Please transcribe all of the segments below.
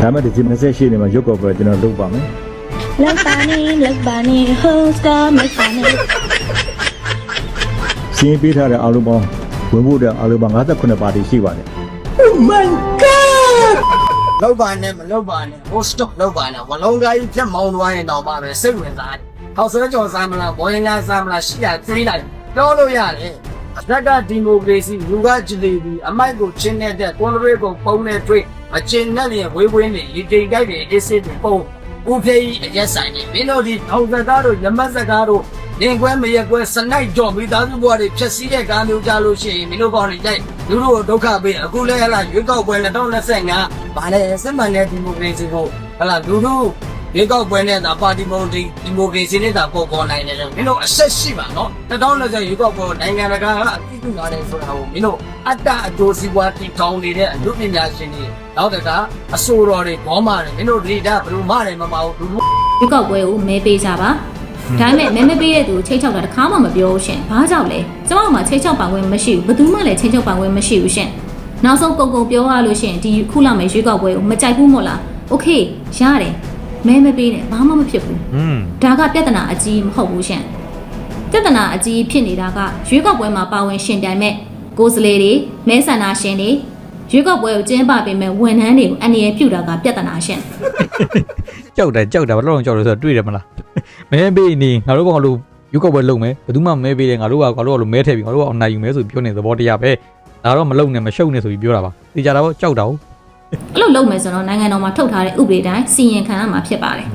ဒါမှဒီ28နေမှာရုပ်ကော်ပွဲကျွန်တော်လုပ်ပါမယ်လောက်ပါနေလောက်ပါနေဟိုစကားမပါနေစီးရင်ပေးထားတဲ့အားလုံးပေါင်းဝင်ဖို့တဲ့အားလုံးပေါင်း58ပါတီရှိပါတယ်လောက်ပါနဲ့မလောက်ပါနဲ့ဟိုစတော့လောက်ပါနဲ့ဝလုံးကားကြီးပြတ်မောင်းသွားရင်တော့ပါပဲစိတ်ဝင်စားတယ်။ဟောက်ဆွဲကြော်စားမလားဘောရင်လားစားမလားရှိရသေးလိုက်ပြောလို့ရတယ်။ အသက်ကဒီမိုကရေစီလူကကြည်လီပြီးအမိုက်ကိုချင်းနေတဲ့ကွန်ရက်ကိုပုံနဲ့တွေ့အကျဉ်းနဲ့ရင်ဝေးဝေးနေရီတိတ်တိုက်တွေအစ်စ်တွေပုံဦးဖေးကြီးအရက်ဆိုင်နေမင်းတို့ဒီထောင်စကားတို့ရမတ်စကားတို့လင်ကွဲမရက်ကွဲစနိုက်ကြော်မိသားစုဘဝတွေဖြည့်ဆည်းတဲ့ကားမျိုးကြလို့ရှိရင်မင်းတို့ကောင်းနေတိုက်လူတို့ကိုဒုက္ခပေးအခုလဲဟလာရွေးကောက်ပွဲ2025ဗာလဲစစ်မှန်တဲ့ဒီမိုကရေစီကိုဟလာလူတို့ ဒီကောက်ပွဲနဲ့သာပါတီမုံဒီဒီမိုကရေစီနဲ့သာပေါ်ပေါ်နိုင်တယ်လို့မင်းတို့အဆက်ရှိပါနော်2020ရွေးကောက်ပွဲနိုင်ငံတကာကအသိပြုလာတယ်ဆိုတာကိုမင်းတို့အတ္တအကျိုးစီးပွားတည်ထောင်နေတဲ့အမှုပညာရှင်တွေနောက်တကာအဆိုတော်တွေဘောမာတယ်မင်းတို့ဒေတာဘယ်လိုမှတယ်မမအောင်ဘူးရွေးကောက်ပွဲကိုမဲပေးကြပါဒါပေမဲ့မဲမပေးတဲ့သူချိတ်ချောက်တာတစ်ခါမှမပြောရှင်။ဘာကြောင့်လဲ။ကျမကမှချိတ်ချောက်ပါခွင့်မရှိဘူး။ဘယ်သူမှလည်းချိတ်ချောက်ပါခွင့်မရှိဘူးရှင်။နောက်ဆုံးကုန်ကုန်ပြောရလို့ရှင်ဒီခုလာမယ့်ရွေးကောက်ပွဲကိုမကြိုက်ဘူးမို့လား။ Okay ရတယ်။ မဲမပေးနဲ့ဘာမှမဖြစ်ဘူးอืมဒါကပြဿနာအကြီးမဟုတ်ဘူးရှင်ပြဿနာအကြီးဖြစ်နေတာကရွေးကောက်ပွဲမှာပါဝင်ရှင်ပြိုင်မဲ့ကိုယ်စားလှယ်တွေမဲဆန္ဒရှင်တွေရွေးကောက်ပွဲကိုကျင်းပပေးမဲ့ဝန်ထမ်းတွေကိုအန္တရာယ်ပြုတာကပြဿနာရှင်ကြောက်တယ်ကြောက်တယ်ဘာလို့လဲကြောက်လဲဆိုတော့တွေ့တယ်မလားမဲပေးနေငါတို့ကောင်လို့ယူကောက်ပွဲလုပ်မယ်ဘယ်သူမှမဲပေးတယ်ငါတို့ကငါတို့ကလို့မဲထည့်ပြီးငါတို့ကအောင်နိုင်ယူမယ်ဆိုပြီးပြောနေသဘောတရားပဲဒါတော့မလုံနဲ့မရှုပ်နဲ့ဆိုပြီးပြောတာပါသိကြတာပေါ့ကြောက်တာဟုတ် အဲ့လိုလုပ်မယ်ဆိုတော့နိုင်ငံတော်မှာထုတ်ထားတဲ့ဥပဒေတိုင်းစီရင်ခံရမှာဖြစ်ပါတယ်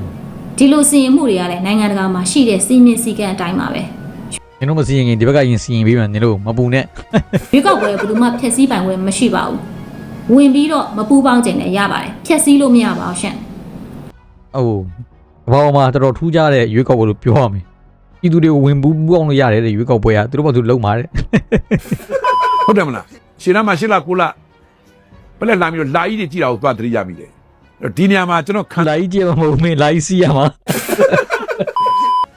ဒီလိုစီရင်မှုတွေကလည်းနိုင်ငံတကာမှာရှိတဲ့စီမင်းစည်းကမ်းအတိုင်းပါပဲနင်တို့မစီရင်ရင်ဒီဘက်ကရင်စီရင်ပြီးမှနင်တို့မပူနဲ့ရွေးကောက်ပွဲကဘယ်သူမှဖျက်ဆီးပိုင်ခွင့်မရှိပါဘူးဝင်ပြီးတော့မပူပေါင်းကျင်လည်းရပါတယ်ဖျက်ဆီးလို့မရပါဘူးရှင်ဟုတ်ဘာပေါ်မှာတော်တော်ထူးခြားတဲ့ရွေးကောက်ပွဲလို့ပြောရမယ်ပြည်သူတွေကိုဝင်ပူးပူအောင်လို့ရတယ်တဲ့ရွေးကောက်ပွဲကသူတို့ဘာသူလုံပါတဲ့ဟုတ်တယ်မလားရှင်းလာမှာရှင်းလာကိုလာ ပလက်လာပြီးတော့လာကြီးတွေကြည့်တာကိုသွားသတိရမိတယ်အဲ့တော့ဒီနေရာမှာကျွန်တော်ခံ လာကြီးကြည့်မှာမဟုတ်မင်းလာကြီးစီးရမှာ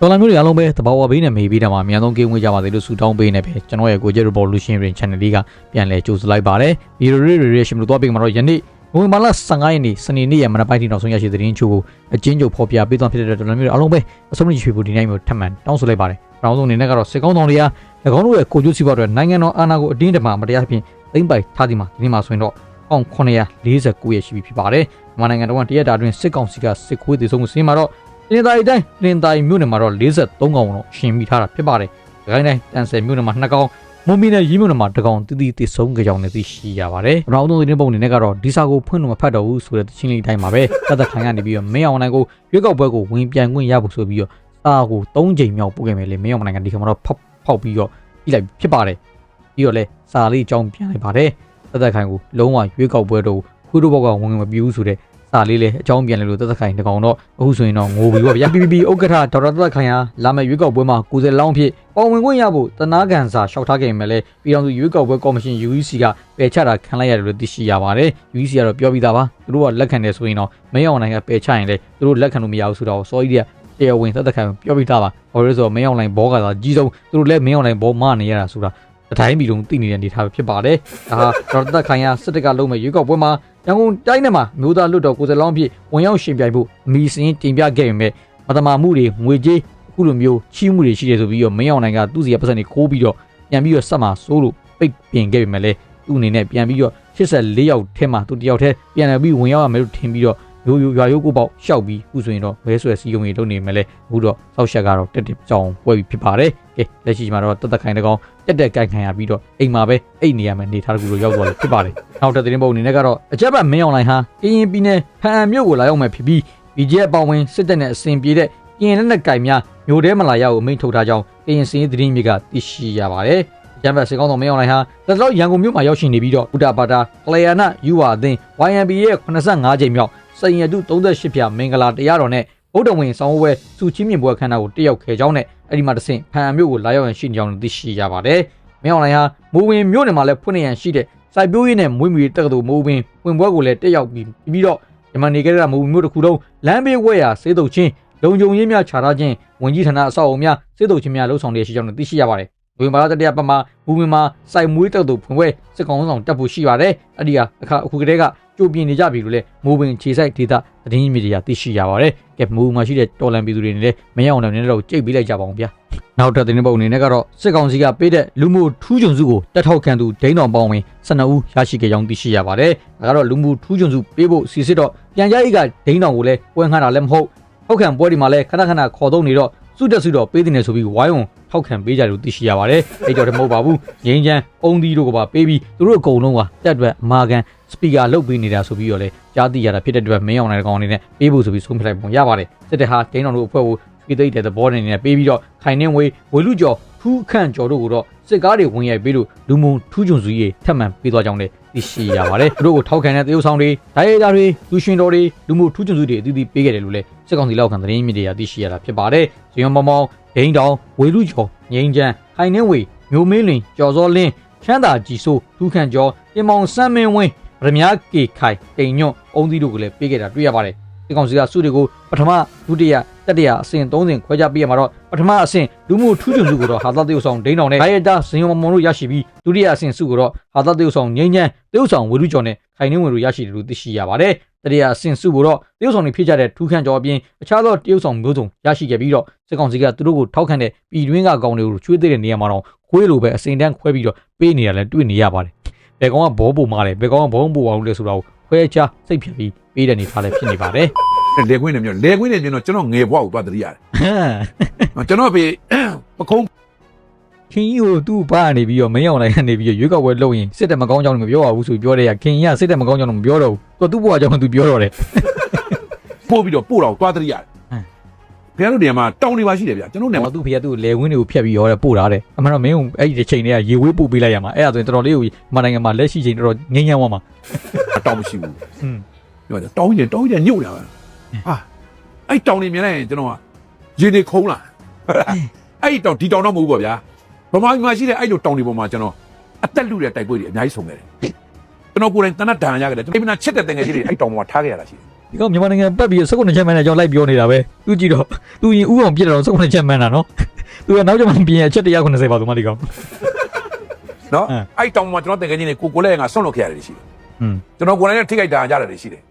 တော်လာမျိုးတွေအားလုံးပဲတဘာဝဘေးနဲ့မေးပြီးတာမှာအများဆုံးကိန်းဝင်ကြပါသေးလို့ဆုတောင်းပေးနေပဲကျွန်တော်ရဲ့ကိုကျ revolution ring channel လေးကပြန်လဲကြိုဆိုလိုက်ပါတယ်ဗီဒီယိုတွေတွေရှင်မလို့တော့ပြီးမှာတော့ယနေ့နိုဝင်ဘာလ15ရက်နေ့စနေနေ့ရမနက်ပိုင်းထိနောက်ဆုံးရရှိတဲ့သတင်းချို့ကိုအချင်းချုပ်ဖော်ပြပေးသွားဖြစ်တဲ့တော်လာမျိုးတွေအားလုံးပဲအဆုံးထိရွှေဖို့ဒီနေ့မျိုးထပ်မံတောင်းဆိုလိုက်ပါတယ်။နောက်ဆုံးအနေနဲ့ကတော့စစ်ကောင်းဆောင်တွေက၎င်းတို့ရဲ့ကိုကျိုးစီးပွားတွေနိုင်ငံတော်အာဏာကိုအတင်းတမာမတရားဖြင့်သိမ့်ပိုက်ထားသည်မှာဒီနေ့မှာဆိုရင်တော့ 1949ရက်ရှိပြီဖြစ်ပါတယ်။မြန်မာနိုင်ငံတော်ကတရက်တာတွင်စစ်ကောင်စီကစစ်ခွေးသေးဆုံးမှုစင်းမှာတော့လင်သားရီတိုင်းလင်သားရီမြို့နယ်မှာတော့43ကောင်တော့ရှင်မိထားတာဖြစ်ပါတယ်။ဒီကိုင်းတိုင်းတန်ဆယ်မြို့နယ်မှာ2ကောင်မွန်မီနဲ့ရီးမြို့နယ်မှာတကောင်တည်တည်တည်ဆုံးကြကြောင်းလည်းသိရှိရပါတယ်။နောက်ဆုံးသတင်းပုံအနေနဲ့ကတော့ဒီစာကိုဖွင့်လို့မဖတ်တော့ဘူးဆိုတဲ့တချင်းလေးတိုင်းမှာပဲတသက်ခိုင်ကနေပြီးတော့မင်းအောင်နိုင်ကိုရွေးကောက်ပွဲကိုဝင်ပြန်ခွင့်ရဖို့ဆိုပြီးတော့စာကို3ချိန်မြောက်ပို့ခဲ့မယ်လေမင်းအောင်နိုင်ကဒီကမှာတော့ဖောက်ဖောက်ပြီးတော့ပြီးလိုက်ဖြစ်ပါတယ်။ပြီးတော့လဲစာလေးအကြောင်းပြန်လိုက်ပါတယ်။ တသက်ခိုင်ကိုလုံးဝရွေးကောက်ပွဲတော့ခွေးတို့ဘောက်ကဝင်မပြူးဆိုတဲ့စာလေးလေအကြောင်းပြန်လိုက်လို့တသက်ခိုင်တကောင်တော့အခုဆိုရင်တော့ငိုပြီးတော့ဗျာ PPP ဥက္ကဋ္ဌဒေါက်တာတသက်ခိုင်ဟာလာမယ့်ရွေးကောက်ပွဲမှာ90လောင်းဖြစ်ပေါ်ဝင်ခွင့်ရဖို့တနာကန်စာလျှောက်ထားခဲ့မယ်လေပြည်တော်စုရွေးကောက်ပွဲကော်မရှင် UEC ကပယ်ချတာခံလိုက်ရတယ်လို့သိရှိရပါတယ် UEC ကတော့ပြောပြီးသားပါသူတို့ကလက်ခံတယ်ဆိုရင်တော့မင်းအောင်နိုင်ကပယ်ချရင်လေသူတို့လက်ခံလို့မရဘူးဆိုတော့စောကြီးတွေကတရားဝင်သက်သက်ခိုင်ပြောပြီးသားပါဘာလို့လဲဆိုတော့မင်းအောင်နိုင်ဘောကသာကြီးဆုံးသူတို့လည်းမင်းအောင်နိုင်ဘောမနေရတာဆိုတာ တတိုင်းပြည်လုံးသိနေတဲ့အနေအထားပဲဖြစ်ပါတယ်။ဒါဟာဒေါက်တာခိုင်ရစစ်တပ်ကလုံးမဲ့ရွေးကောက်ပွဲမှာရန်ကုန်တိုင်းထဲမှာမျိုးသားလွတ်တော်ကိုယ်စားလောင်းဖြစ်ဝင်ရောက်ရှင်ပြိုင်ဖို့အမီစင်းတင်ပြခဲ့ပေမဲ့မတမာမှုတွေငွေကြေးအခုလိုမျိုးချီးမှုတွေရှိတယ်ဆိုပြီးတော့မင်းအောင်နိုင်ကသူ့စီရပတ်စံတွေခိုးပြီးတော့ပြန်ပြီးတော့ဆက်မှာစိုးလို့ပိတ်ပင်ခဲ့ပေမဲ့လည်းသူ့အနေနဲ့ပြန်ပြီးတော့84ယောက်ထဲမှာသူတယောက်တည်းပြန်လာပြီးဝင်ရောက်ရမယ်လို့ထင်ပြီးတော့ ရိုးရိုးရွာရိုးကိုပေါက်ရှောက်ပြီးခုဆိုရင်တော့မဲဆွဲစီယုံကြီးလုပ်နေမယ်လေအခုတော့စောက်ရှက်ကတော့တက်တက်ကြောင်ပွဲပြီးဖြစ်ပါတယ်ကဲလက်ရှိမှာတော့တက်တက်ခိုင်တကောင်တက်တက်ကြိုက်ခံရပြီးတော့အိမ်မှာပဲအိတ်နေရမယ်နေထားတကူလိုရောက်သွားလို့ဖြစ်ပါတယ်။နောက်တဲ့သတင်းပုံအနေနဲ့ကတော့အကြက်ဘတ်မင်းအွန်လိုင်းဟာကရင်ပြည်နယ်ဖန်အံမြို့ကိုလာရောက်မယ်ဖြစ်ပြီး BJ အပေါင်းဝင်စစ်တပ်နဲ့အစဉ်ပြေတဲ့ကရင်လက်နက်ကိုင်များမျိုးထဲမလာရောက်ကိုမိန့်ထုတ်ထားကြောင်းကရင်စင်းသတင်းမြေကသိရှိရပါတယ်။အကြက်ဘတ်စေကောင်းဆောင်မင်းအွန်လိုင်းဟာလက်တော့ရန်ကုန်မြို့မှာရောက်ရှိနေပြီးတော့ဥဒပါတာကလျာဏယူဝါအသင်း YMB ရဲ့85ချိန်မြောက် စင်ရတု38ဖြာမင်္ဂလာတရားတော်နဲ့ဗုဒ္ဓဝင်ဆောင်ဝဲစုချင်းမြင့်ပွဲခမ်းနားကိုတက်ရောက်ခဲ့ကြောင်းနဲ့အဲ့ဒီမှာတဆင့်ဖန်အံမြို့ကိုလာရောက်ရန်ရှိနေကြောင်းသိရှိရပါတယ်။မင်းအောင်လိုင်းဟာမိုးဝင်မြို့နယ်မှာလည်းဖွင့်နေရန်ရှိတဲ့စိုက်ပျိုးရေးနဲ့မွေးမြူရေးတက္ကသိုလ်မိုးဝင်ဝင်ပွဲကိုလည်းတက်ရောက်ပြီးပြီးတော့ယမန်နေကြတဲ့မိုးဝင်မြို့တစ်ခုလုံးလမ်းဘေးဝဲရာစေတုပ်ချင်းလုံခြုံရေးများခြာထားခြင်းဝင်ကြီးဌာနအဆောက်အအုံများစေတုပ်ချင်းများလှုပ်ဆောင်နေရှိကြောင်းလည်းသိရှိရပါတယ်။ဝင်ပါလာတဲ့တရပတ်မှာမိုးဝင်မှာစိုက်မွေးတက္ကသိုလ်ဖွင့်ပွဲစစ်ကောင်ဆောင်တက်ဖို့ရှိပါတယ်။အဲ့ဒီဟာအခါအခုကတည်းက ကြိုပြင်နေကြပြီလို့လည်းမိုးပင်ခြေဆိုင်ဒေတာသတင်းရင်းမြစ်တွေကသိရှိရပါတယ်ကဲမိုးမှာရှိတဲ့တော်လန်ပြည်သူတွေလည်းမရအောင်လည်းနည်းနည်းတော့ကြိတ်ပေးလိုက်ကြပါအောင်ဗျာနောက်ထပ်သတင်းပုတ်အနေနဲ့ကတော့စစ်ကောင်စီကပေးတဲ့လူမှုထူးချွန်စုကိုတက်ထောက်ခံသူဒိန်းတော်ပေါင်းဝင်12ဦးရရှိခဲ့ကြောင်းသိရှိရပါတယ်ဒါကတော့လူမှုထူးချွန်စုပေးဖို့စီစစ်တော့ပြန်ကြားရေးကဒိန်းတော်ကိုလည်းပွဲငှားတာလည်းမဟုတ်ထောက်ခံပွဲဒီမှာလည်းခဏခဏခေါ်သုံးနေတော့စုတက်စုတော့ပေးတင်နေဆိုပြီးဝိုင်းဝန်းထောက်ခံပေးကြတယ်လို့သိရှိရပါတယ်အဲ့တော့တမဟုတ်ပါဘူးငင်းချမ်းအုံသီးတို့ကပါပေးပြီးသူတို့အကုန်လုံးကတက်အတွက်အမာကန် စပီကာလုတ်ပေးနေတာဆိုပြီးတော့လေကြားသိရတာဖြစ်တဲ့အတွက်မင်းအောင်နိုင်တဲ့ကောင်အနေနဲ့ပေးဖို့ဆိုပြီးဆုံးဖြတ်လိုက်ပုံရပါတယ်စစ်တပ်ဟာဒိန်းတော်တို့အဖွဲ့ကိုပြည်သိတဲ့သဘောနဲ့ပေးပြီးတော့ခိုင်နှင်းဝေးဝေလူကျော်ထူးခန့်ကျော်တို့ကိုတော့စစ်ကားတွေဝင်ရိုက်ပေးလို့လူမုံထူးချွန်စုကြီးထပ်မံပေးသွားကြောင်းလည်းသိရှိရပါတယ်သူတို့ကိုထောက်ခံတဲ့တရုတ်ဆောင်တွေဒိုင်ယာတာတွေလူရှင်တော်တွေလူမှုထူးချွန်စုတွေအသီးသီးပေးခဲ့တယ်လို့လည်းစစ်ကောင်စီလက်အောက်ခံသတင်းမြစ်တွေကသိရှိရတာဖြစ်ပါတယ်ဇေယျမောင်မောင်ဒိန်းတောင်ဝေလူကျော်ငိမ့်ချမ်းခိုင်နှင်းဝေမျိုးမင်းလင်ကျော်စောလင်းချမ်းသာကြည်စိုးထူးခန့်ကျော်ပြင်မောင်စမ်းမင်းဝင်း ဗရမ ्या ကေခိုင်တိန်ညွန့်အုံးသီးတို့ကိုလည်းပေးခဲ့တာတွေ့ရပါတယ်ဒီကောင်စီကစုတွေကိုပထမဒုတိယတတိယအဆင့်၃ဆင့်ခွဲခြားပေးရမှာတော့ပထမအဆင့်လူမှုထူးချွန်စုကိုတော့ဟာသတရုပ်ဆောင်ဒိန်းတောင်နဲ့ဒိုင်ယာတာဇင်ယုံမွန်တို့ရရှိပြီးဒုတိယအဆင့်စုကိုတော့ဟာသတရုပ်ဆောင်ငိမ့်ချမ်းတရုပ်ဆောင်ဝေလူကျော်နဲ့ခိုင်နှင်းဝင်တို့ရရှိတယ်လို့သိရှိရပါတယ်တတိယအဆင့်စုကိုတော့တရုပ်ဆောင်တွေဖြစ်ကြတဲ့ထူးခန့်ကျော်အပြင်အခြားသောတရုပ်ဆောင်မျိုးစုံရရှိခဲ့ပြီးတော့စစ်ကောင်စီကသူတို့ကိုထောက်ခံတဲ့ပြည်တွင်းကကောင်တွေကိုချွေးသေးတဲ့နေရာမှာတော့ခွေးလိုပဲအစိန်တန်းခွဲပြီးတော့ပေးနေတာလည်းတွေ့နေရပါတယ် ဘယ်ကောင်ကဘောပုံမားတယ်ဘယ်ကောင်ကဘောပုံပူအောင်လဲဆိုတော့ခွဲခြားစိတ်ဖြတ်ပြီးပေးတဲ့နေသားလည်းဖြစ်နေပါတယ်လေခွင်းနေမျိုးလေခွင်းနေမျိုးတော့ကျွန်တော်ငယ်ဘွားကိုသွားတရိရတယ်ဟမ်ကျွန်တော်ဖေပခုံးခင်ကြီးကိုသူ့ဘာနေပြီးတော့မင်းအောင်လိုက်ကနေပြီးတော့ရွေးကောက်ပွဲလုပ်ရင်စစ်တပ်မကောင်းကြောင်းလည်းမပြောရဘူးဆိုပြီးပြောတဲ့ရခင်ကြီးကစစ်တပ်မကောင်းကြောင်းလည်းမပြောတော့ဘူးသူကသူ့ဘဝကြောင့်သူပြောတော့တယ်ပို့ပြီးတော့ပို့တော့သွားတရိရတယ် ဟမ်ခင်ဗျားတို့နေရာမှာတောင်းနေပါရှိတယ်ဗျာကျွန်တော်နေရာဟောမှာ သူ့ဖေကသူ့လေဝင်းတွေကိုဖျက်ပြီးရောတဲ့ပို့တာတဲ့အမှန်တော့မင်းကအဲ့ဒီချိန်တွေကရေဝေးပို့ပေးလိုက်ရမှာအဲ့ဒါဆိုရင်တော်တော်လေးကိုမနိုင်ငံမှာလက်ရှိချိန်တော်တော်ငိမ့်ညမ်းသွားမှာတောင်းမရှိဘူးဟွန်းပြောတယ်တောင်းရင်တောင်းရင်ညှို့လာပါဟာအဲ့တောင်းနေမြင်လိုက်ရင်ကျွန်တော်ကရေနေခုံးလာအဲ့တောင်းဒီတောင်းတော့မဟုတ်ဘူးပေါ့ဗျာဗမာပြည်မှာရှိတဲ့အဲ့လိုတောင်းတွေပေါ်မှာကျွန်တော်အသက်လူတဲ့တိုက်ပွဲတွေအများကြီးဆုံးခဲ့တယ်ကျွန်တော်ကိုယ်တိုင်တနတ်ဒဏ်ရခဲ့တယ်ကျွန်တော်အိမ်မနာချက်တဲ့တငယ်ချင်းတွေအဲ့တောင်းပေါ်မှာထားခဲ့ရတာရှိတယ် ဒီကောင်မြန်မာနိုင်ငံပတ်ပြီး19ချက်မှန်းတဲ့ကြောင့်လိုက်ပြောနေတာပဲသူကြည့်တော့သူရင်ဥအောင်ပြစ်တယ်တော့19ချက်မှန်းတာနော်သူကနောက်ကျမှပြင်အချက်190ပါသူမဒီကောင်နော်ဟမ်အဲ့တောင်းပေါ်မှာကျွန်တော်တငယ်ချင်းတွေကိုကိုလည်းငါဆွန့်လွတ်ခဲ့ရတယ်ရှိတယ်ဟွန်းကျွန်တော်ကိုယ်တိုင်လည်းထိခိုက်တာရတယ်ရှိတယ်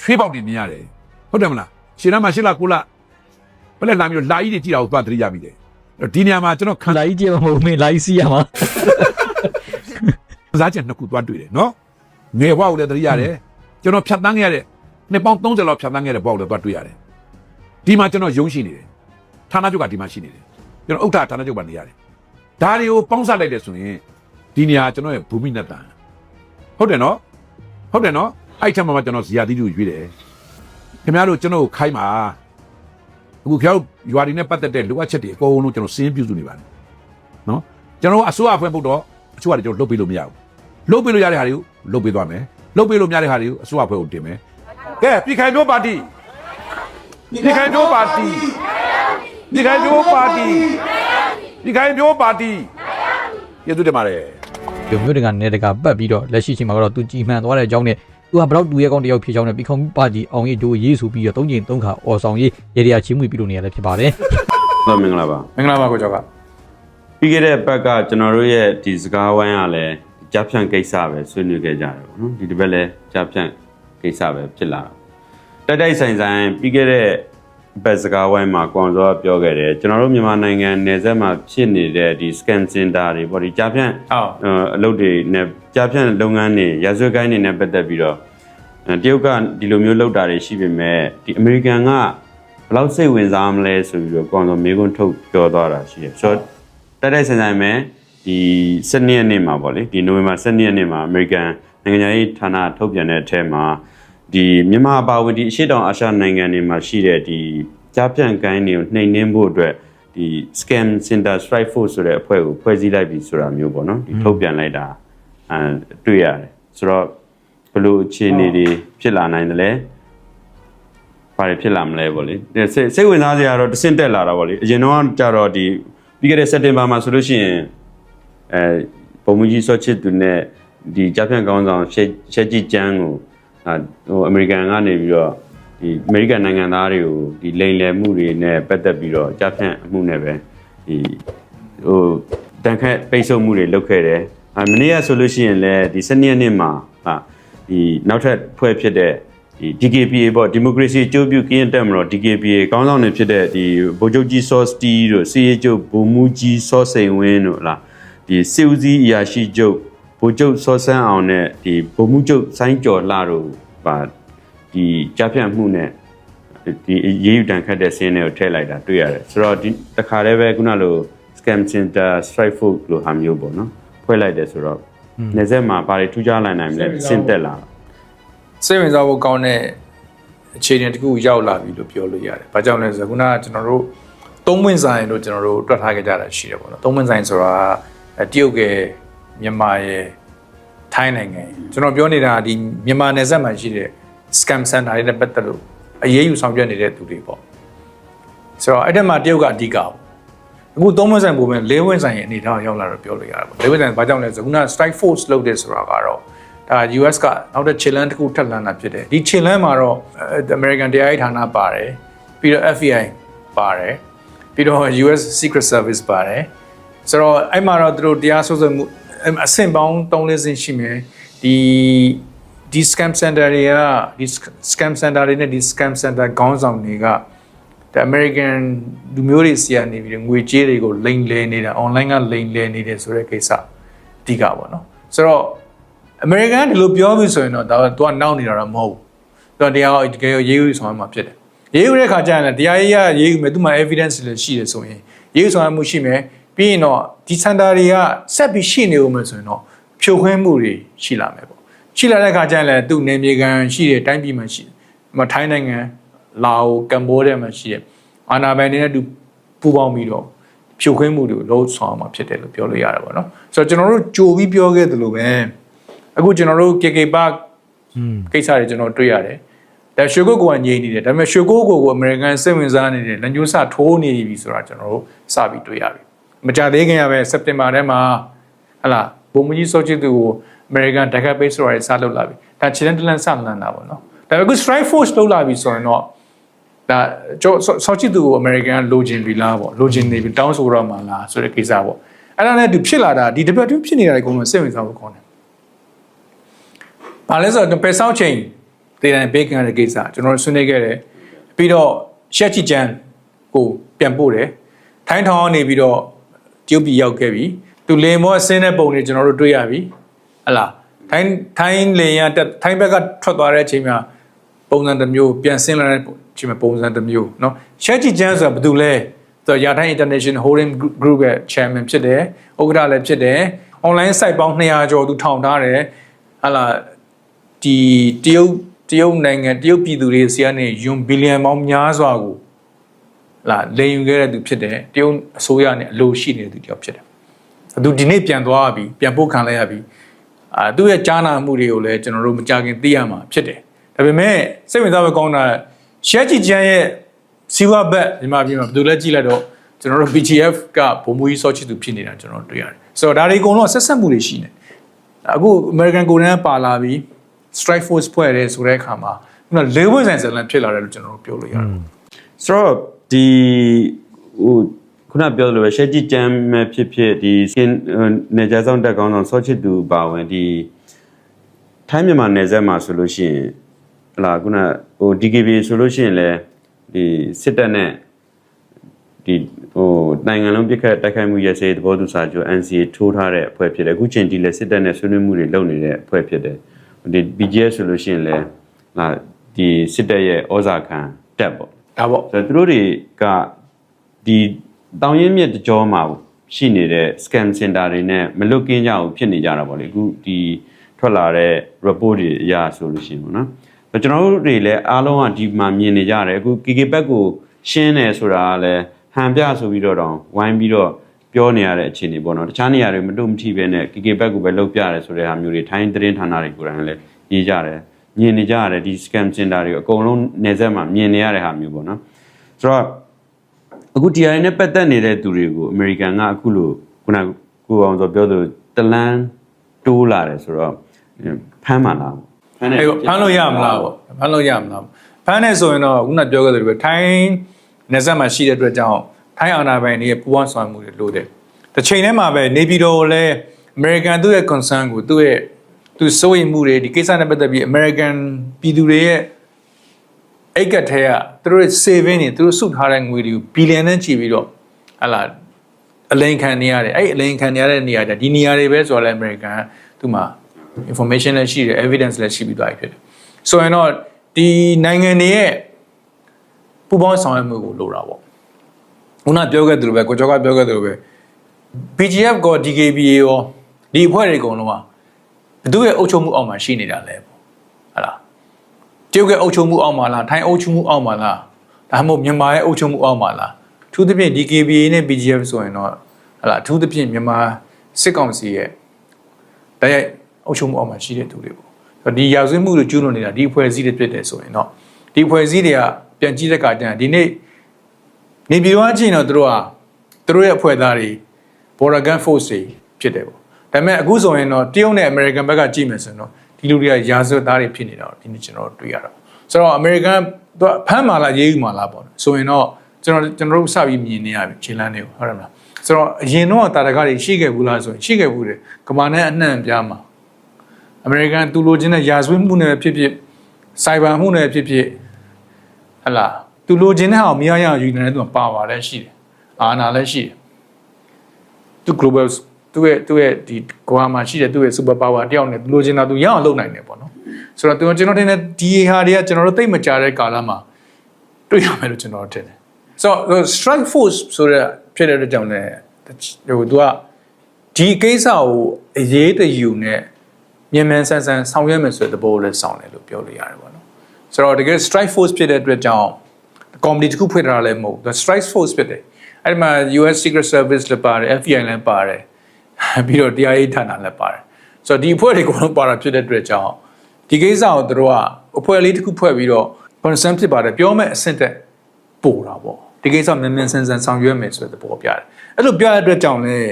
ချွေးပေါက်တွေမြင်ရတယ်ဟုတ်တယ်မလားရှင်းရမှာရှင်းလားကိုလားဘယ်လက်လာမျိုးလာကြီးတွေကြည့်တာကိုသွားသတိရမိတယ်အဲ့တော့ဒီနေရာမှာကျွန်တော်ခံလာကြီးကြည့်မဟုတ်မင်းလာကြီးစီးရမှာစားချက်နှစ်ခုသွားတွေ့တယ်နော်ငယ်ဘွားကိုလည်းသတိရတယ်ကျွန်တော်ဖြတ်တန်းခဲ့ရတဲ့ နှစ်ပေါင်း30လောက်ဖြတ်တန်းခဲ့တဲ့ဘွားကိုလည်းသွားတွေ့ရတယ်ဒီမှာကျွန်တော်ယုံရှိနေတယ်ဌာနချုပ်ကဒီမှာရှိနေတယ်ကျွန်တော်ဥက္ကဋ္ဌဌာနချုပ်မှာနေရတယ်ဒါတွေကိုပေါင်းစပ်လိုက်တယ်ဆိုရင်ဒီနေရာကျွန်တော်ရဲ့ဘူမိနတန်ဟုတ်တယ်နော်ဟုတ်တယ်နော်အဲ့ထက်မှမှကျွန်တော်ဇီယာတိတို့ရွေးတယ်ခင်ဗျားတို့ကျွန်တော်ကိုခိုင်းပါအခုခင်ဗျားတို့ရွာတွေနဲ့ပတ်သက်တဲ့လိုအပ်ချက်တွေအကုန်လုံးကျွန်တော်စင်းပြုစုနေပါတယ်နော်ကျွန်တော်တို့အစိုးရအဖွဲ့ပုတ်တော့အချို့ဟာတွေကျွန်တော်လုပ်ပေးလို့မရဘူးလုတ်ပေးလို့ရတဲ့ဟာတွေကိုလုတ်ပေးသွားမယ်လုတ်ပေးလို့မရတဲ့ဟာတွေကိုအစိုးရဖွဲ့ကိုတင်မယ် ကဲပြည်ခိုင်မျိုးပါတီပြည်ခိုင်မျိုးပါတီပြည်ခိုင်မျိုးပါတီပြည်ခိုင်မျိုးပါတီကျေးဇူးတင်ပါတယ်ဒီမျိုးတကနေတကပတ်ပြီးတော့လက်ရှိချိန်မှာတော့သူကြည်မှန်သွားတဲ့အကြောင်းနဲ့သူကဘလောက်တူရဲ့ကောင်တယောက်ဖြစ်ချောင်းနဲ့ပြီးခုံပါတီအောင်ရေးဒိုးရေးဆိုပြီးတော့၃ချိန်၃ခါအော်ဆောင်ရေးရေဒီယာချင်းမွေပြုလုပ်နေရတယ်ဖြစ်ပါတယ်ဟုတ်မင်္ဂလာပါမင်္ဂလာပါကိုကျော်ကပြီးခဲ့တဲ့ဘက်ကကျွန်တော်တို့ရဲ့ဒီစကားဝိုင်းကလည်းကြားဖြန့်ကိစ္စပဲဆွေးနွေးခဲ့ကြတယ်ပေါ့နော်ဒီတစ်ပတ်လည်းကြားဖြန့် ကိစ္စပဲဖြစ်လာတာတိုက်တိုက်ဆိုင်ဆိုင်ပြီးခဲ့တဲ့ဘက်စကားဝိုင်းမှာကွန်စောကပြောခဲ့တယ်ကျွန်တော်တို့မြန်မာနိုင်ငံနယ်စပ်မှာဖြစ်နေတဲ့ဒီ scan center တွေပေါ့ဒီကြားဖြန့်ဟုတ်အလုပ်တွေနဲ့ကြားဖြန့်လုပ်ငန်းတွေရာဇဝတ်ကိုင်းတွေနဲ့ပတ်သက်ပြီးတော့အဲတရုတ်ကဒီလိုမျိုးလုပ်တာတွေရှိပေမဲ့ဒီအမေရိကန်ကဘယ်လောက်စိတ်ဝင်စားမလဲဆိုပြီးတော့ကွန်စောမေးခွန်းထုတ်ပြောသွားတာရှိတယ်ဆိုတော့တိုက်တိုက်ဆိုင်ဆိုင်ပဲဒီ7ရက်နေ့မှာပေါ့လေဒီနိုဝင်ဘာ7ရက်နေ့မှာအမေရိကန် နိုင်ငံရေးဌာနထုတ်ပြန်တဲ့အထက်မှာဒီမြန်မာအပါအဝင်ဒီအရှေ့တောင်အာရှနိုင်ငံတွေမှာရှိတဲ့ဒီကြားဖြန့်ကိုင်းတွေကိုနှိမ်နင်းဖို့အတွက်ဒီ scam center strike force ဆိုတဲ့အဖွဲ့ကိုဖွဲ့စည်းလိုက်ပြီဆိုတာမျိုးပေါ့နော်ဒီထုတ်ပြန်လိုက်တာအဲတွေ့ရတယ်ဆိုတော့ဘယ်လိုအခြေအနေတွေဖြစ်လာနိုင်တယ်လဲဘာတွေဖြစ်လာမလဲပေါ့လေဒီစိတ်စိတ်ဝင်စားစရာတော့တဆင့်တက်လာတာပေါ့လေအရင်တော့ကြတော့ဒီပြီးခဲ့တဲ့စက်တင်ဘာမှာဆိုလို့ရှိရင်အဲပုံမကြီးစောချစ်သူနဲ့ ဒီဂျပန်ကောင်းဆောင်ရှက်ရှက်ကြီးကျန်းကိုအာဟိုအမေရိကန်ကနေပြီးတော့ဒီအမေရိကန်နိုင်ငံသားတွေကိုဒီလိန်လည်မှုတွေနဲ့ပတ်သက်ပြီးတော့ဂျပန်အမှုနဲ့ပဲဒီဟိုတန်ခတ်ပိတ်ဆို့မှုတွေလုပ်ခဲ့တယ်အာမနေ့ကဆိုလို့ရှိရင်လည်းဒီစနေနေ့မှာဟာဒီနောက်ထပ်ဖွဲ့ဖြစ်တဲ့ဒီ DKPA ပေါ့ Democracy အကျိုးပြုကင်းတက်မလို့ DKPA ကောင်းဆောင်တွေဖြစ်တဲ့ဒီဗိုလ်ချုပ်ကြီးစောစတီတို့စီရေးချုပ်ဗိုလ်မှူးကြီးစောစိန်ဝင်းတို့လားဒီစီဦးစီးအရာရှိချုပ် ဗိုလ်ချုပ်စောဆန်းအောင်နဲ့ဒီဗိုလ်မှူးချုပ်ဆိုင်းကျော်လှတို့ပါဒီကြားဖြတ်မှုနဲ့ဒီရေးယူတန်ခတ်တဲ့ဆင်းတွေကိုထည့်လိုက်တာတွေ့ရတယ်ဆိုတော့ဒီတခါတည်းပဲခုနလို scam center strike force လို့ဟာမျိုးပေါ့နော်ဖွဲ့လိုက်တယ်ဆိုတော့နေဆက်မှာဘာတွေထူးခြားလာနိုင်မလဲဆင့်တက်လာတာစိတ်ဝင်စားဖို့ကောင်းတဲ့အခြေအနေတစ်ခုရောက်လာပြီလို့ပြောလို့ရတယ်။ဘာကြောင့်လဲဆိုတော့ခုနကကျွန်တော်တို့သုံးဝင်ဆိုင်လို့ကျွန်တော်တို့တွက်ထားခဲ့ကြတာရှိတယ်ပေါ့နော်။သုံးဝင်ဆိုင်ဆိုတာအဲတရုတ်က မြန်မာရဲ့ထိုင်းနိုင်ငံရဲ့ကျွန်တော်ပြောနေတာဒီမြန်မာနယ်စပ်မှာရှိတဲ့ scam center တွေနဲ့ပတ်သက်လို့အရေးယူဆောင်ရွက်နေတဲ့သူတွေပေါ့။ဆိုတော့အဲ့တက်မှာတရုတ်ကအဓိကပေါ့။အခုသုံးဝင်ဆိုင်ပုံမဲ့လေးဝင်ဆိုင်ရဲ့အနေအထားရောက်လာတော့ပြောလို့ရတယ်ပေါ့။လေးဝင်ဆိုင်ဘာကြောင့်လဲဆိုတော့ခုန strike force လုပ်တဲ့ဆိုတာကတော့ဒါ US ကနောက်တဲ့ခြေလမ်းတစ်ခုထပ်လန်းတာဖြစ်တယ်ဒီခြေလမ်းမှာတော့အဲ American တရားရေးဌာနပါတယ်ပြီးတော့ FBI ပါတယ်ပြီးတော့ US Secret Service ပါတယ်ဆိုတော့အဲ့မှာတော့သူတို့တရားစွဲဆိုမှု အဲ့အဆင့်ပေါင်း3လဆင့်ရှိမယ်ဒီဒီ scam center တွေကဒီ scam center တွေနဲ့ဒီ scam center ခေါင်းဆောင်တွေကဒါ American လူမျိုးတွေစီကနေပြီးတော့ငွေကြေးတွေကိုလိမ်လည်နေတာ online ကလိမ်လည်နေတယ်ဆိုတဲ့ကိစ္စအဓိကပေါ့နော်ဆိုတော့အမေရိကန်ကဒီလိုပြောပြီဆိုရင်တော့ဒါကသူကနောက်နေတာတော့မဟုတ်ဘူးသူကတရားတကယ်ရေးယူဆောင်မှာဖြစ်တယ်ရေးယူတဲ့ခါကျရင်လည်းတရားရေးရရေးယူမယ်သူမှ evidence လည်းရှိတယ်ဆိုရင်ရေးယူဆောင်မှုရှိမယ် ပြီးရင်တော့ဒီ center တွေကဆက်ပြီးရှိနေဦးမယ်ဆိုရင်တော့ဖြိုခွင်းမှုတွေရှိလာမယ်ပေါ့ရှိလာတဲ့ခါကျရင်လည်းသူ့နေမြေကန်ရှိတဲ့တိုင်းပြည်မှာရှိတယ်ဒီမှာထိုင်းနိုင်ငံလာအိုကမ္ဘောဒီးယားမှာရှိတဲ့အာနာဘန်တွေနဲ့သူပူးပေါင်းပြီးတော့ဖြိုခွင်းမှုတွေကိုလုံးဆောင်မှာဖြစ်တယ်လို့ပြောလို့ရတယ်ပေါ့နော်ဆိုတော့ကျွန်တော်တို့ကြိုပြီးပြောခဲ့သလိုပဲအခုကျွန်တော်တို့ KK Park ကိစ္စတွေကျွန်တော်တွေ့ရတယ်။ဒါရွှေကုတ်ကိုကငြိမ်နေတယ်ဒါပေမဲ့ရွှေကုတ်ကိုကိုအမေရိကန်စိတ်ဝင်စားနေတယ်လက်ညှိုးစထိုးနေပြီဆိုတာကျွန်တော်တို့စပြီးတွေ့ရပြီ။ မကြသေးခင်ကပဲစက်တင်ဘာထဲမှာဟလာဘုံမကြီးစောချစ်သူကိုအမေရိကန်တက်ကပ်ပေးဆိုတာတွေစလုပ်လာပြီ။ဒါချီလန်တလန်စလန်တာပေါ့နော်။ဒါပေမဲ့အခု strike force လုပ်လာပြီဆိုရင်တော့ဒါကျော်စောချစ်သူကိုအမေရိကန်လိုချင်ပြီလားပေါ့လိုချင်နေပြီတောင်းဆိုတော့မှလားဆိုတဲ့ကိစ္စပေါ့။အဲ့ဒါနဲ့သူဖြစ်လာတာဒီတပတ်တွင်းဖြစ်နေတာတွေအကုန်လုံးစိတ်ဝင်စားဖို့ကောင်းတယ်။ဘာလဲဆိုတော့ပယ်ဆောက်ချိန်ဒေတိုင်းဘေးကန်တဲ့ကိစ္စကျွန်တော်တို့ဆွေးနွေးခဲ့တယ်။ပြီးတော့ရှက်ချီချန်ကိုပြန်ပို့တယ်။ထိုင်းထောင်ကနေပြီးတော့ တရုတ်ပြည်ရောက်ခဲ့ပြီ။သူလေမောအစင်းတဲ့ပုံတွေကျွန်တော်တို့တွေ့ရပြီ။ဟလာထိုင်းထိုင်းလေရတက်ထိုင်းဘက်ကထွက်သွားတဲ့အချိန်မှာပုံစံတစ်မျိုးပြန်ဆင်းလာတဲ့အချိန်မှာပုံစံတစ်မျိုးเนาะရှက်ချီချန်ဆိုတာဘာတူလဲဆိုတော့ရာထိုင်း International Holding Group ရဲ့ chairman ဖြစ်တယ်။ဥက္ကဋ္ဌလည်းဖြစ်တယ်။ online site ပေါင်း200ကျော်သူထောင်ထားတယ်။ဟလာ ဒီတရုတ်တရုတ်နိုင်ငံတရုတ်ပြည်သူတွေစီကနေယွန်ဘီလီယံပေါင်းများစွာကို လာလိမ်ယူခဲ့တဲ့သူဖြစ်တယ်တရုတ်အစိုးရနဲ့အလိုရှိနေတဲ့သူတယောက်ဖြစ်တယ်သူဒီနေ့ပြန်သွားပြီပြန်ပို့ခံလိုက်ရပြီအာသူ့ရဲ့ကြားနာမှုတွေကိုလည်းကျွန်တော်တို့မကြခင်သိရမှာဖြစ်တယ်ဒါပေမဲ့စိတ်ဝင်စားဖို့ကောင်းတာရှက်ချီချန်ရဲ့စီဝါဘက်ဒီမှာပြည်မှာဘယ်သူလဲကြည့်လိုက်တော့ကျွန်တော်တို့ BGF ကဘုံမူကြီးစောချစ်သူဖြစ်နေတာကျွန်တော်တွေ့ရတယ်ဆိုတော့ဒါတွေအကုန်လုံးဆက်ဆက်မှုတွေရှိနေအခု American ကိုရန်ပါလာပြီး strike force ဖွဲ့ရဲဆိုတဲ့အခါမှာခုနလေးဝိဇန်ဇလန်ဖြစ်လာတယ်လို့ကျွန်တော်တို့ပြောလို့ရတယ်ဆိုတော့ ဒီဟိုခုနပြောလို့ပဲရှက်ကြည့်ကြမ်းမဲ့ဖြစ်ဖြစ်ဒီစင်နေကြဆောင်တက်ကောင်းဆောင်ဆော့ချစ်သူပါဝင်ဒီထိုင်းမြန်မာနယ်စပ်မှာဆိုလို့ရှိရင်ဟလာခုနဟို DKB ဆိုလို့ရှိရင်လည်းဒီစစ်တပ်နဲ့ဒီဟိုနိုင်ငံလုံးပြစ်ခတ်တိုက်ခိုက်မှုရစေသဘောတူစာချုပ် NCA ထိုးထားတဲ့အဖွဲ့ဖြစ်တယ်အခုချိန်ဒီလည်းစစ်တပ်နဲ့ဆွေးနွေးမှုတွေလုပ်နေတဲ့အဖွဲ့ဖြစ်တယ်ဒီ BGS ဆိုလို့ရှိရင်လည်းဟာဒီစစ်တပ်ရဲ့ဩဇာခံတက်ပေါ့ ဒါပေါ့ဆိုတော့သူတို့တွေကဒီတောင်ရင်မြစ်တကြောမှာရှိနေတဲ့ scam center တွေနဲ့မလွတ်ကင်းကြဘူးဖြစ်နေကြတာပေါ့လေအခုဒီထွက်လာတဲ့ report တွေအရဆိုလို့ရှိရင်ပေါ့နော်ဆိုတော့ကျွန်တော်တို့တွေလည်းအားလုံးကဒီမှာမြင်နေကြတယ်အခု KK ဘက်ကိုရှင်းတယ်ဆိုတာကလည်းဟန်ပြဆိုပြီးတော့တောင်ဝိုင်းပြီးတော့ပြောနေရတဲ့အခြေအနေပေါ့နော်တခြားနေရာတွေမတို့မထိပဲနဲ့ KK ဘက်ကိုပဲလှုပ်ပြတယ်ဆိုတဲ့ဟာမျိုးတွေထိုင်းသတင်းဌာနတွေကိုယ်တိုင်လည်းရေးကြတယ် မြင်နေကြရတယ်ဒီ scam center တွေကိုအကုန်လုံးနေဆက်မှာမြင်နေရတဲ့ဟာမျိုးပေါ့နော်ဆိုတော့အခု TRI နဲ့ပတ်သက်နေတဲ့သူတွေကိုအမေရိကန်ကအခုလိုခုနကကိုအောင်ဆိုပြောသူတလန်းတိုးလာတယ်ဆိုတော့ဖမ်းမှလာဖမ်းအဲ့တော့ဖမ်းလို့ရမလားပေါ့ဖမ်းလို့ရမလားပေါ့ဖမ်းနေဆိုရင်တော့ခုနပြောခဲ့သလိုပဲထိုင်းနေဆက်မှာရှိတဲ့အတွက်ကြောင့်ထိုင်းအာဏာပိုင်တွေရဲ့ပူးပေါင်းဆောင်ရွက်မှုတွေလိုတယ်တစ်ချိန်တည်းမှာပဲနေပြည်တော်ကိုလည်း American သူ့ရဲ့ concern ကိုသူ့ရဲ့ သူစိုးရိမ်မှုတွေဒီကိစ္စနဲ့ပတ်သက်ပြီး American ပြည်သူတွေရဲ့အိတ်ကတ်ထဲကသူတို့ရဲ့ saving တွေသူတို့စုထားတဲ့ငွေတွေကိုဘီလီယံနဲ့ချီပြီးတော့ဟလာအလိန်ခံနေရတယ်အဲ့အလိန်ခံနေရတဲ့နေရာတွေဒီနေရာတွေပဲဆိုတော့လေ American ကသူမှ information လည်းရှိတယ် evidence လည်းရှိပြီးသွားပြီဖြစ်တယ်ဆိုရင်တော့ဒီနိုင်ငံတွေရဲ့ပူပေါင်းဆောင်ရွက်မှုကိုလိုတာပေါ့ခုနပြောခဲ့သလိုပဲကိုကျော်ကပြောခဲ့သလိုပဲ BGF ကော DKBA ရောဒီအဖွဲ့တွေအကုန်လုံးက ဘသူရဲ့အုပ်ချုပ်မှုအောက်မှာရှိနေတာလဲပေါ့ဟလားတရုတ်ရဲ့အုပ်ချုပ်မှုအောက်မှာလားထိုင်းအုပ်ချုပ်မှုအောက်မှာလားဒါမှမဟုတ်မြန်မာရဲ့အုပ်ချုပ်မှုအောက်မှာလားအထူးသဖြင့် DKBA နဲ့ BGF ဆိုရင်တော့ဟလားအထူးသဖြင့်မြန်မာစစ်ကောင်စီရဲ့တိုက်ရိုက်အုပ်ချုပ်မှုအောက်မှာရှိတဲ့သူတွေပေါ့ဆိုတော့ဒီရာဇဝတ်မှုတွေကျူးလွန်နေတာဒီအဖွဲ့အစည်းတွေဖြစ်တယ်ဆိုရင်တော့ဒီအဖွဲ့အစည်းတွေကပြန်ကြည့်တဲ့အခါကျရင်ဒီနေ့နေပြည်တော်အချင်းတော့သူတို့ဟာသူတို့ရဲ့အဖွဲ့သားတွေ border gun force တွေဖြစ်တယ်ပေါ့ ဒါပေမဲ့အခုဆိုရင်တော့တရုတ်နဲ့ American ဘက်ကကြည့်မယ်ဆိုရင်တော့ဒီလူတွေကရာဇဝတ်သားတွေဖြစ်နေတာတော့ဒီနေ့ကျွန်တော်တို့တွေ့ရတာဆိုတော့ American သူဖမ်းမာလားရေးယူမာလားပေါ့ဆိုရင်တော့ကျွန်တော်ကျွန်တော်တို့စပြီးမြင်နေရပြီခြေလမ်းတွေကိုဟုတ်တယ်မလားဆိုတော့အရင်တော့တာတကားတွေရှိခဲ့ဘူးလားဆိုရင်ရှိခဲ့ဘူးတယ်ကမာနဲ့အနှံ့ပြားမှာ American သူလိုချင်တဲ့ရာဇဝတ်မှုနဲ့ဖြစ်ဖြစ်စိုက်ဘာမှုနဲ့ဖြစ်ဖြစ်ဟလာသူလိုချင်တဲ့ဟာကိုမရရယူနေတဲ့သူကပါပါလဲရှိတယ်အာနာလည်းရှိတယ်သူ global သူ့ရဲ့သူ့ရဲ့ဒီကွာမှာရှိတဲ့သူ့ရဲ့ super power တယောက်နဲ့လိုချင်တာသူရအောင်လုပ်နိုင်တယ်ပေါ့နော်ဆိုတော့ကျွန်တော်တင်တဲ့ဒီဟာတွေကကျွန်တော်တို့သိမကြတဲ့ကာလမှာတွေ့ရမယ်လို့ကျွန်တော်ထင်တယ်ဆိုတော့ strike force ဆိုတဲ့ဖြစ်တဲ့အတွက်ကြောင့်လည်းဟိုသူကဒီကိစ္စကိုအရေးတယူနဲ့မြန်မြန်ဆန်ဆန်ဆောင်ရွက်မယ်ဆိုတဲ့သဘောကိုလည်းဆောင်တယ်လို့ပြောလို့ရတယ်ပေါ့နော်ဆိုတော့တကယ် strike force ဖြစ်တဲ့အတွက်ကြောင့် comedy တစ်ခုဖွင့်ထားတာလည်းမဟုတ်ဘူး strike force ဖြစ်တယ်အဲ့ဒီမှာ US Secret Service လည်းပါတယ် FBI လည်းပါတယ် ပြီးတော့တရားရေးဌာနလည်းပါတယ်ဆိုတော့ဒီအဖွဲ့တွေအကုန်လုံးပါတာဖြစ်တဲ့အတွက်ကြောင့်ဒီကိစ္စကိုသူတို့ကအဖွဲ့လေးတစ်ခုဖွဲ့ပြီးတော့ concern ဖြစ်ပါတယ်ပြောမဲ့အဆင့်တက်ပို့တာပေါ့ဒီကိစ္စမြန်မြန်ဆန်ဆန်ဆောင်ရွက်မယ်ဆိုတဲ့သဘောပြတယ်အဲ့လိုပြတဲ့အတွက်ကြောင့်လည်း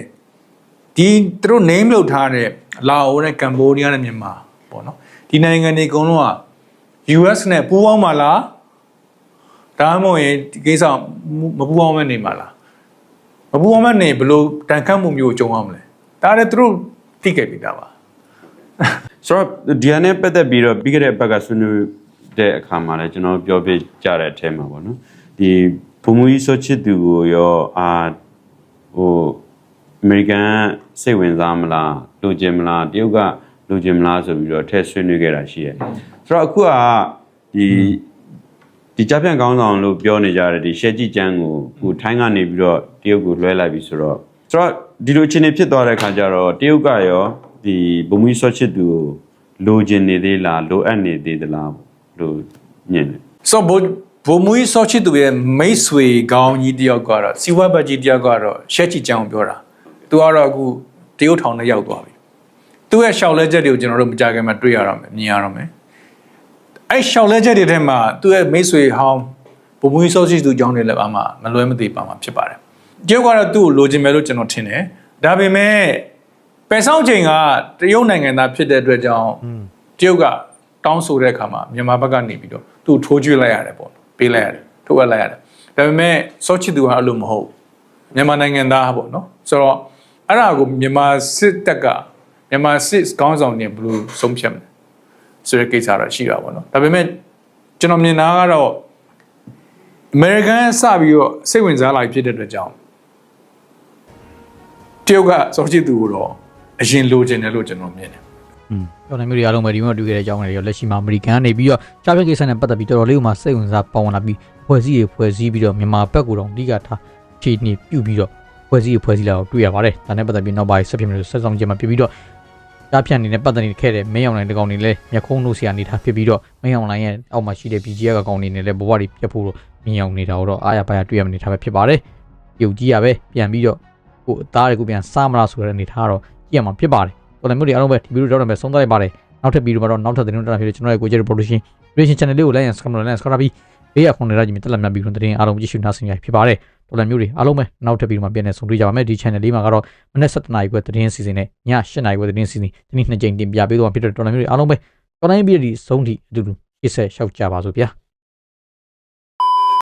ဒီသူတို့ name လုပ်ထားတဲ့လာအိုနဲ့ကမ်ဘောဒီးယားနဲ့မြန်မာပေါ့နော်ဒီနိုင်ငံတွေအကုန်လုံးက US နဲ့ပူးပေါင်းပါလားဒါမှမဟုတ်ရင်ဒီကိစ္စမပူးပေါင်းမဲ့နေမှာလားမပူအောင်မနေဘလို့တန်ခတ်မှုမျိုးကြုံအောင်မလဲ ဒါလည်းသူတို့သိခဲ့ပြီသားပါဆိုတော့ဒီဟာနဲ့ပတ်သက်ပြီးတော့ပြီးခဲ့တဲ့ဘက်ကဆွေးနွေးတဲ့အခါမှာလည်းကျွန်တော်ပြောပြကြတဲ့အထဲမှာပေါ့နော်ဒီဘုံမူကြီးဆိုချစ်သူကိုရောအာဟိုအမေရိကန်စိတ်ဝင်စားမလားလူကျင်မလားတရုတ်ကလူကျင်မလားဆိုပြီးတော့ထည့်ဆွေးနွေးခဲ့တာရှိတယ်ဆိုတော့အခုကဒီဒီကြပြန့်ကောင်းဆောင်လို့ပြောနေကြတဲ့ဒီရှက်ကြည့်ကျန်းကိုခုထိုင်းကနေပြီးတော့တရုတ်ကိုလွှဲလိုက်ပြီဆိုတော့ဆိုတော့ ဒီလိုအခြေအနေဖြစ်သွားတဲ့ခါကျတော့တရုတ်ကရောဒီဘုံမီဆော့ချစ်သူကိုလိုချင်နေသေးလားလိုအပ်နေသေးသလားလို့ညင်တယ်ဆိုတော့ဘိုမူကြီးဆော့ချစ်သူရဲ့မိတ်ဆွေကောင်းကြီးတယောက်ကတော့စီဝါဘတ်ကြီးတယောက်ကတော့ရှက်ချီချောင်းပြောတာသူကတော့အခုတရုတ်ထောင်နဲ့ရောက်သွားပြီသူရဲ့ရှောက်လဲချက်တွေကိုကျွန်တော်တို့မကြခင်မှာတွေ့ရတော့မယ်မြင်ရတော့မယ်အဲ့ရှောက်လဲချက်တွေထဲမှာသူရဲ့မိတ်ဆွေဟောင်းဘိုမူကြီးဆော့ချစ်သူကြောင်းတွေလည်းအမှမလွဲမသွေပါမှာဖြစ်ပါတယ် တရုတ်ကတော့သူ့ကိုလိုချင်မယ်လို့ကျွန်တော်ထင်တယ်ဒါပေမဲ့ပယ်ဆောင်ချိန်ကတရုတ်နိုင်ငံသားဖြစ်တဲ့အတွက်ကြောင့်တရုတ်ကတောင်းဆိုတဲ့အခါမှာမြန်မာဘက်ကနေပြီးတော့သူ့ထိုးကျွေးလိုက်ရတယ်ပေါ့ပေးလိုက်ရတယ်ထိုးအပ်လိုက်ရတယ်ဒါပေမဲ့စောချစ်သူကအဲ့လိုမဟုတ်မြန်မာနိုင်ငံသားပေါ့နော်ဆိုတော့အဲ့ဒါကိုမြန်မာစစ်တပ်ကမြန်မာစစ်ကောင်းဆောင်နေဘယ်လိုဆုံးဖြတ်မလဲဆိုတဲ့ကိစ္စတော့ရှိတာပေါ့နော်ဒါပေမဲ့ကျွန်တော်မြင်တာကတော့ American စပြီးတော့စိတ်ဝင်စားလာဖြစ်တဲ့အတွက်ကြောင့် တရုတ်ကစောချစ်သူကိုတော့အရင်လိုချင်တယ်လို့ကျွန်တော်မြင်တယ်อืมပြောနေမျိုးတွေအားလုံးပဲဒီမှာတွေ့ခဲ့တဲ့အကြောင်းတွေရောလက်ရှိမှာအမေရိကန်ကနေပြီးတော့ချားပြကိစ္စနဲ့ပတ်သက်ပြီးတော်တော်လေးကိုမှစိတ်ဝင်စားပေါဝင်လာပြီးဖွဲ့စည်းရဖွဲ့စည်းပြီးတော့မြန်မာဘက်ကိုတော့အဓိကထားခြေနေပြုတ်ပြီးတော့ဖွဲ့စည်းရဖွဲ့စည်းလာတော့တွေ့ရပါတယ်ဒါနဲ့ပတ်သက်ပြီးနောက်ပိုင်းဆက်ဖြစ်မယ်လို့ဆက်ဆောင်ကြမှာဖြစ်ပြီးတော့ကြားဖြတ်နေတဲ့ပတ်သက်နေခဲ့တဲ့မင်းအောင်လိုင်းတကောင်တွေလည်းမျက်ခုံးလို့ဆရာနေတာဖြစ်ပြီးတော့မင်းအောင်လိုင်းရဲ့အောက်မှာရှိတဲ့ BGF ကောင်တွေနဲ့လည်းဘဝတွေပြတ်ဖို့တော့မြင်အောင်နေတာတော့အားရပါရတွေ့ရမနေတာပဲဖြစ်ပါတယ်ပြုတ်ကြီးရပဲပြန်ပြီးတော့ ကိုအသားတွေကိုပြန်စားမလားဆိုတဲ့အနေထားတော့ကြည့်ရမှာဖြစ်ပါတယ်တော်တယ်မျိုးတွေအားလုံးပဲဒီဗီဒီယိုတော့ပဲဆုံးသွားလိုက်ပါတယ်နောက်ထပ်ဗီဒီယိုမှာတော့နောက်ထပ်သတင်းတွေတက်လာဖြစ်တဲ့ကျွန်တော်ရဲ့ကိုကျရဲ့ production creation channel လေးကို like and subscribe လုပ် like and subscribe ပြီးဘေးရခွန်နေရကြည့်မြတက်လာမြတ်ပြီးတော့သတင်းအားလုံးကြည့်ရှုနားဆင်ရဖြစ်ပါတယ်တော်တယ်မျိုးတွေအားလုံးပဲနောက်ထပ်ဗီဒီယိုမှာပြန်နေဆုံတွေ့ကြပါမယ်ဒီ channel လေးမှာကတော့မနေ့7နာရီခွဲသတင်းစီစဉ်နဲ့ည8နာရီခွဲသတင်းစီစဉ်ဒီနေ့နှစ်ကြိမ်တင်ပြပေးတော့ဖြစ်တဲ့တော်တယ်မျိုးတွေအားလုံးပဲတော်တိုင်းပြီးဒီဆုံးထိအတူတူရှေ့ဆက်လျှောက်ကြပါစို့ဗျာ